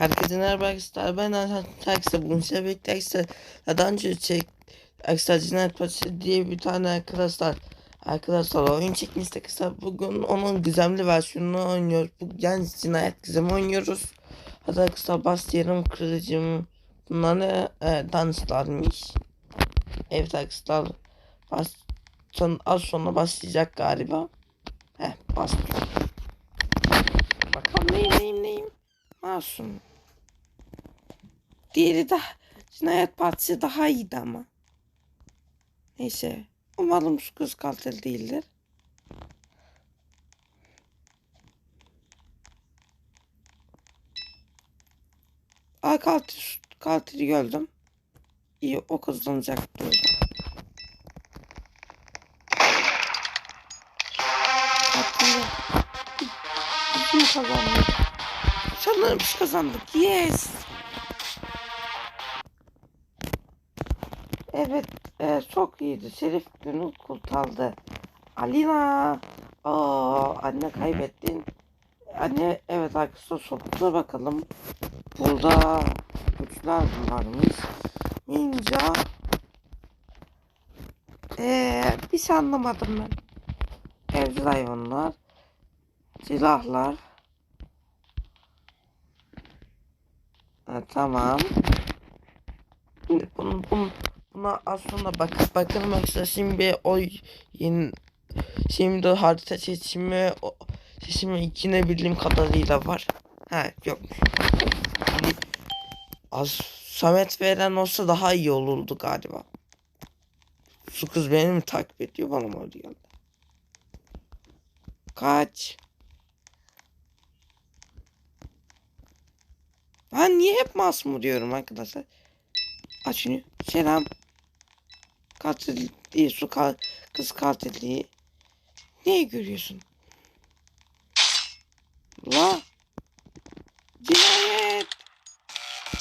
Herkese merhaba arkadaşlar. Ben Erhan Taksa. Bugün size birlikte Aksa daha önce çek Aksa Cinayet Polisi diye bir tane arkadaşlar arkadaşlar oyun çekmiştik arkadaşlar. Bugün onun gizemli versiyonunu oynuyoruz. Bu yani cinayet gizemi oynuyoruz. Hadi arkadaşlar başlayalım kırıcım. Bunlar ne e, danslarmış. Evet arkadaşlar. Baş, son, az sonra başlayacak galiba. Heh başlıyor. Bakalım neyim neyim neyim. Masum. Diğeri de cinayet partisi daha iyiydi ama. Neyse. Umarım şu kız katil değildir. Aa katil, katili gördüm. İyi o kazanacak diyorum. Katili. Kim kazandı? Sanırım biz kazandık. Yes. Evet, e, çok iyiydi. Şerif günü kurtardı. Alina. Aa, anne kaybettin. Anne, evet arkadaşlar sonuçta bakalım. Burada güçler varmış. Ninja. Ee, bir şey anlamadım ben. Evcil hayvanlar. Silahlar. Ha, tamam. Bunu, bunu, buna sonra bak bakalım arkadaşlar şimdi o yeni şimdi harita seçimi o, seçimi ikine bildiğim kadarıyla var. Ha yokmuş. Şimdi az Samet veren olsa daha iyi olurdu galiba. Şu kız beni mi takip ediyor bana mı geldi? Kaç. Ben niye hep masum diyorum arkadaşlar? Aç. Selam. Katil değil, su ka kız katilliği. Neyi görüyorsun? La. Cinayet.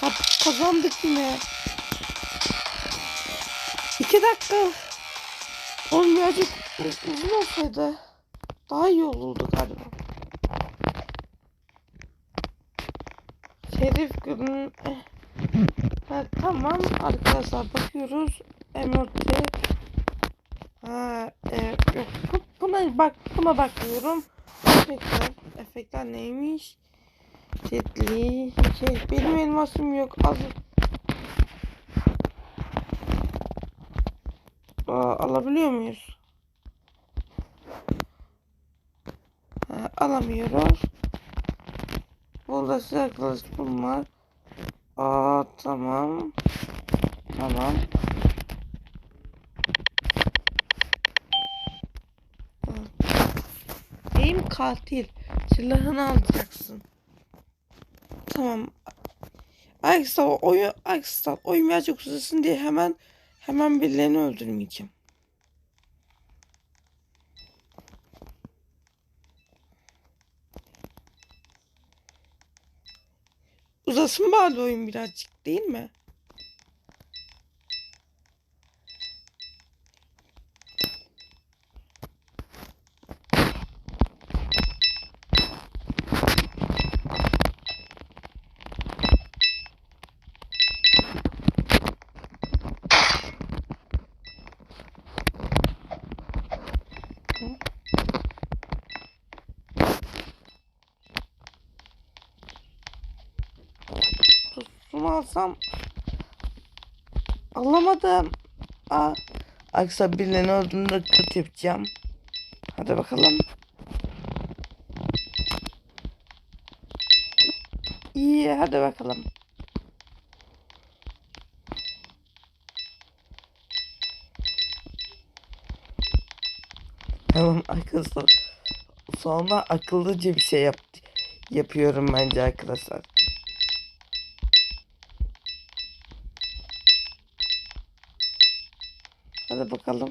Ka kazandık yine. İki dakika. Oğlum birazcık uzun olsaydı daha iyi olurdu galiba. Şerif günün... Ha, tamam arkadaşlar bakıyoruz. Emoji. Ha, e, yok. Bu- Buna bak buna bakıyorum. Efektler, efektler neymiş? Setli şey benim elmasım yok. Az Aa, alabiliyor muyuz? Ha, alamıyoruz. Burada size kılıçım var. Aa tamam. Tamam. Benim katil. Silahını alacaksın. Tamam. Arkadaşlar oyun arkadaşlar oyun birazcık uzasın diye hemen hemen birilerini öldürmeyeceğim. Uzasın bari oyun birazcık değil mi? Bunu alsam alamadım. Aa, aksa birilerinin öldüğünde kıt yapacağım. Hadi bakalım. İyi hadi bakalım. Tamam arkadaşlar. Sonra akıllıca bir şey yap yapıyorum bence arkadaşlar. Hadi bakalım.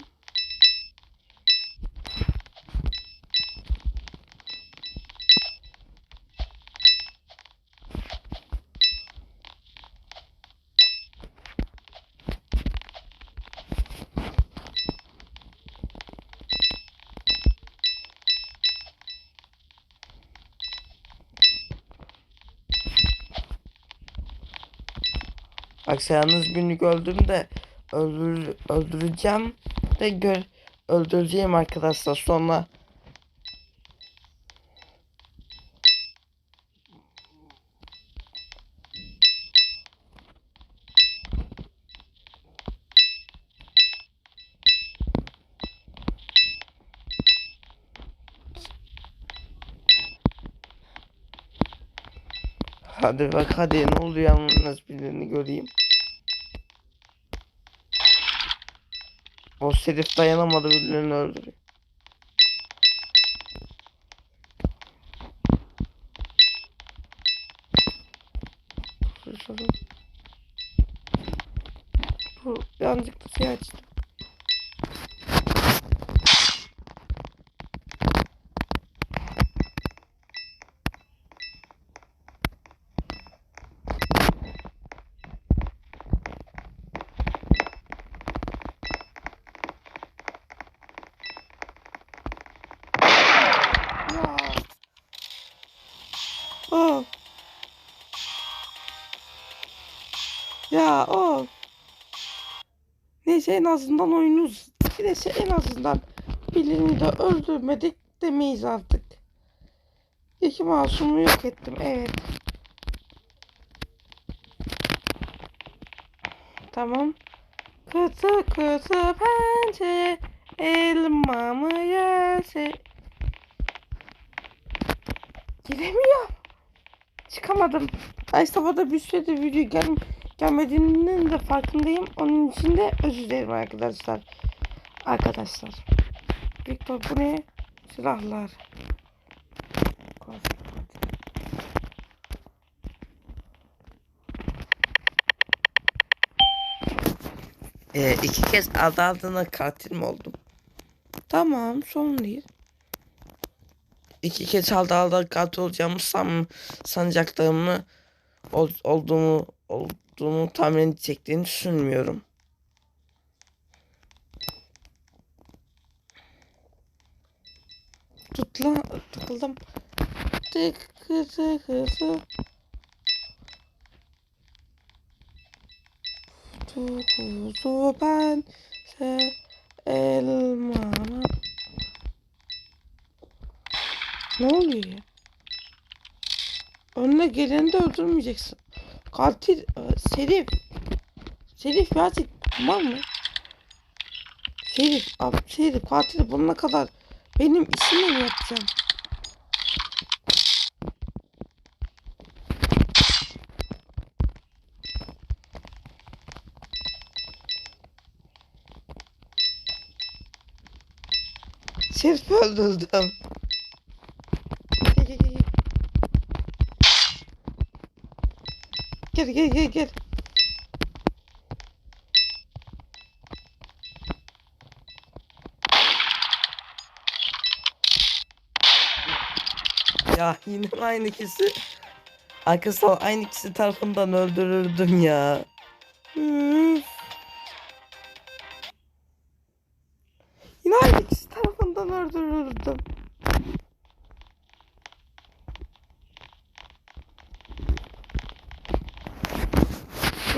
Bak yalnız günlük öldüm de öldür, öldüreceğim de gör öldüreceğim arkadaşlar sonra Hadi bak hadi ne oluyor yalnız birini göreyim. Herif dayanamadı birilerini öldürüyor. Dur. Dur, yanlışlıkla şey açtım. Ya o. Neyse en azından oyunu neyse en azından birini de öldürmedik demeyiz artık. İki masumu yok ettim evet. Tamam. Kıtı kıtı pençe elmamı yerse Giremiyor. Çıkamadım. Ay sabahda bir süredir video gel gelmediğinin de farkındayım. Onun için de özür dilerim arkadaşlar. Arkadaşlar. Victor bu ne? Silahlar. Ee, iki kez adı adına katil mi oldum? Tamam sorun değil. İki kez aldı aldı katil olacağımı san, sanacaklarımı ol, olduğumu olduğumu tahmin edeceklerini düşünmüyorum. Tut lan tıkıldım. Tıkı tıkı tıkı. Tukuzu ben se elmana. Ne oluyor? Önüne geleni de öldürmeyeceksin. Katil, e, Serif. Serif birazcık var mı? Serif, abi Serif katil bulana kadar benim işimi mi yapacağım? Serif öldürdüm. Gel gel gel gel. Ya yine aynı kişi. Arkadaşlar aynı kişi tarafından öldürürdüm ya. Üf. Yine aynı kişi tarafından öldürürdüm.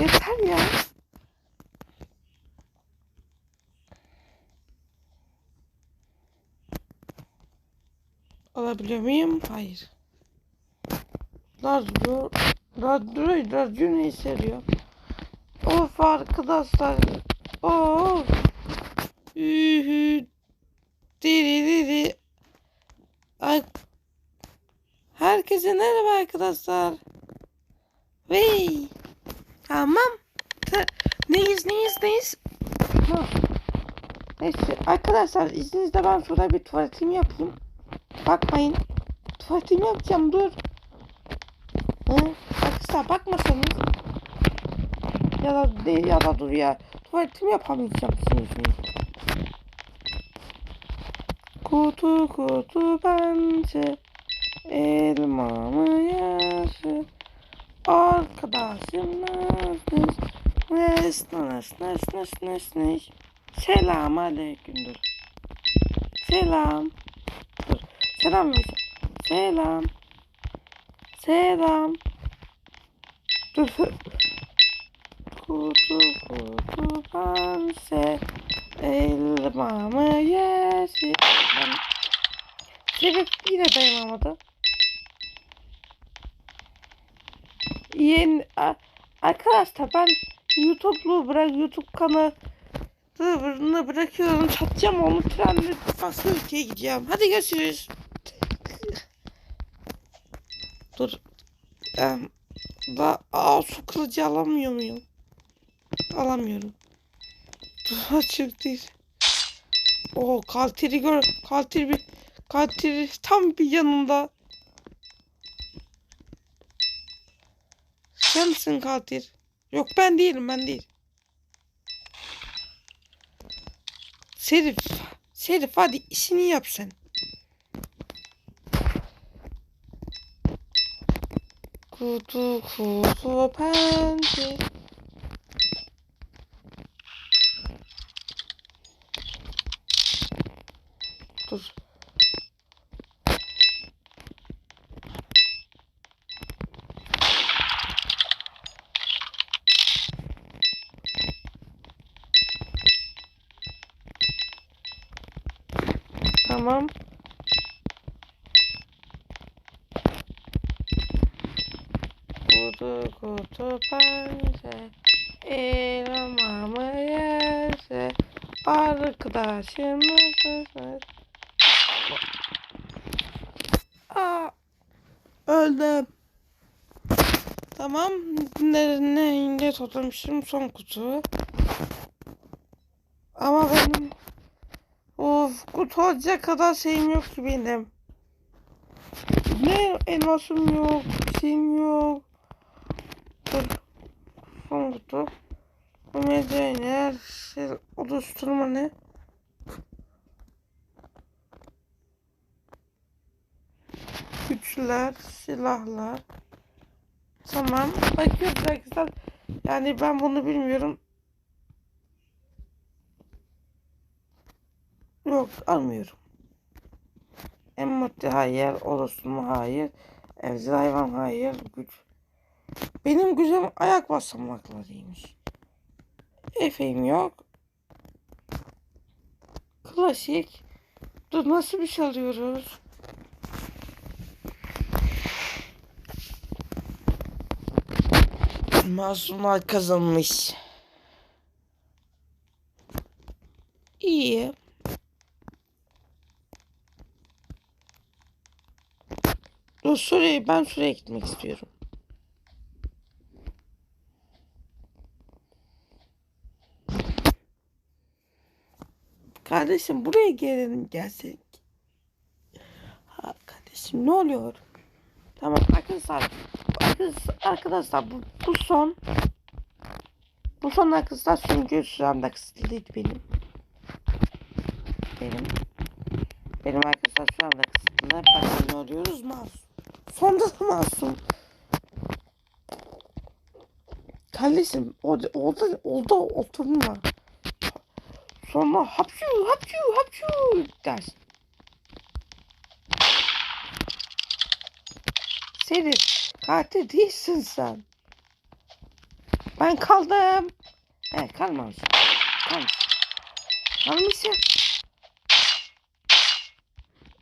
Yeter ya. Alabiliyor muyum? Hayır. Radyo, radyo, radyo ne işe yarıyor? Of arkadaşlar. Of. Ühü. Diri diri. Ay. Herkese merhaba arkadaşlar. Vey. Tamam. Ta- neyiz neyiz neyiz? Neyse arkadaşlar izninizle ben şurada bir tuvaletimi yapayım. Bakmayın. Tuvaletimi yapacağım dur. Hı? Arkadaşlar bakmasanız. Ya da değil ya da dur ya. Tuvaletimi yapamayacağım şimdi. Kutu kutu bence elmamı yaşı. Arkadaşım nasıl? Nes nes nes nes nes nes. Selam aleykümdür. Selam. Selam vereceğim. Selam. Selam. Dur. kutu kutu panse elmamı yersin. Ben... Sebep yine dayanamadı. Yeni arkadaşlar ben YouTube'lu bırak YouTube kanalını bırakıyorum. Çatacağım onu trenle başka ülkeye gideceğim. Hadi görüşürüz. Dur. Em, da aa, su kılıcı alamıyor muyum? Alamıyorum. Dur açık değil. O kalteri gör. Kalteri bir kalteri tam bir yanında. Sen misin katil? Yok ben değilim ben değil. Serif. Serif hadi işini yap sen. Kutu kutu. Tamam. Kutu kutu pense elmamı yerse arkadaşımız Aa, öldüm. Tamam. Ne, ne ince toplamışım son kutu. Ama benim Of kutu olacak kadar şeyim yok ki benim. Ne elmasım yok, şeyim yok. Dur. Son kutu. Medeni şey, oluşturma ne? Güçler, silahlar. Tamam. Bakıyoruz arkadaşlar. Yani ben bunu bilmiyorum. Yok almıyorum. Emmotti hayır. Oluşturma hayır. Evcil hayvan hayır. Güç. Benim güzel ayak basamaklarıymış. Efe'yim yok. Klasik. Dur nasıl bir şey alıyoruz? Masumlar kazanmış. İyi. Dur Suriye ben Suriye'ye gitmek istiyorum. Kardeşim buraya gelelim gelsek. Ha kardeşim ne oluyor? Tamam arkadaşlar. Arkadaşlar, bu, bu son. Bu son arkadaşlar çünkü süremde kısıtlıydı benim. Benim. Benim arkadaşlar anda kısıtlı. Hep ne arıyoruz? Masum. Sonda da masum. Kardeşim orada orada orada oturma. Sonra hapşu hapşu hapşu dersin. Senin katil değilsin sen. Ben kaldım. He kalmamış. Kalmış. Kalmış ya.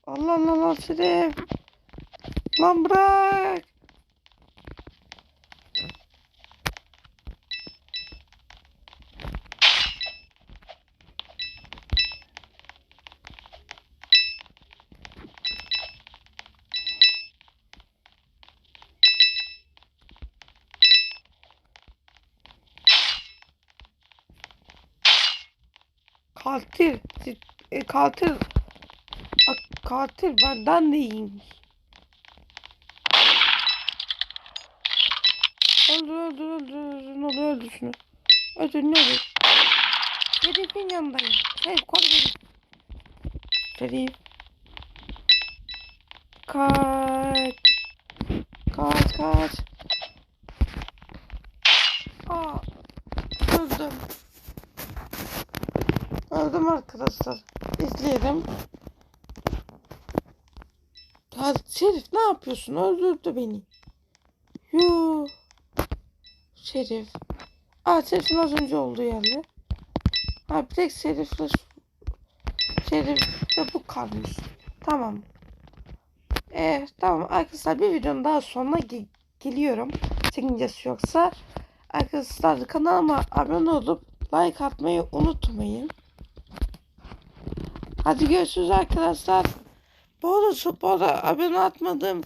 Allah Allah Allah Şerif. Lan bırak. Katil. E, katil. A- katil benden de iyiymiş. Öldür öldür öldür öldür ne olur öldür şunu. Öldür ne olur. Şerif'in yanındayım. Şerif koru beni. Şerif. Kaç. Kaç kaç. Aa, öldüm. Öldüm arkadaşlar. İzleyelim. Ya Şerif ne yapıyorsun? Öldürdü beni. Yoo. Şerif. Aa Serif'in az önce olduğu yerde. Ha bir tek Serif'le Serif'te bu kalmış. Tamam. Ee, tamam arkadaşlar bir videonun daha sonuna ge- geliyorum. Sakıncası yoksa arkadaşlar kanalıma abone olup like atmayı unutmayın. Hadi görüşürüz arkadaşlar. Arada, bu arada abone atmadığım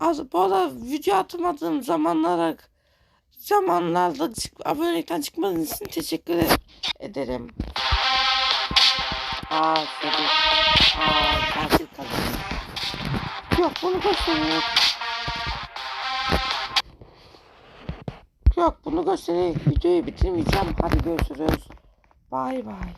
az arada video atmadığım zamanlara zamanlarda çık, abonelikten çıkmadığınız için teşekkür e- ederim. Aa, tabii. Aa, gerçek kazandı. Yok bunu göstererek. Yok bunu göstererek videoyu bitirmeyeceğim. Hadi görüşürüz. Bay bay.